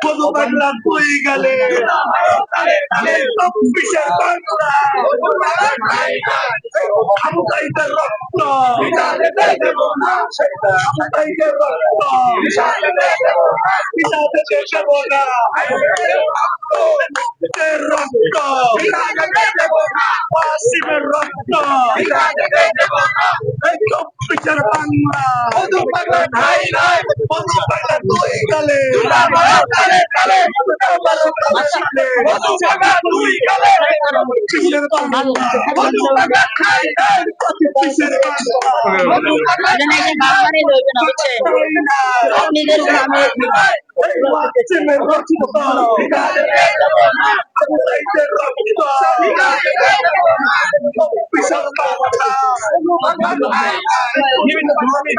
কত পাগলা তুই গেলে চব্বিশের বাংলা ক্ষমতাইদের রক্ত ক্ষমতাইদের রক্ত পিসাতে দেব না রক্ত ওয়াসিমের রক্ত এই বাংলা বাংলা মধু নাই বাংলা বিভিন্ন ধর্মের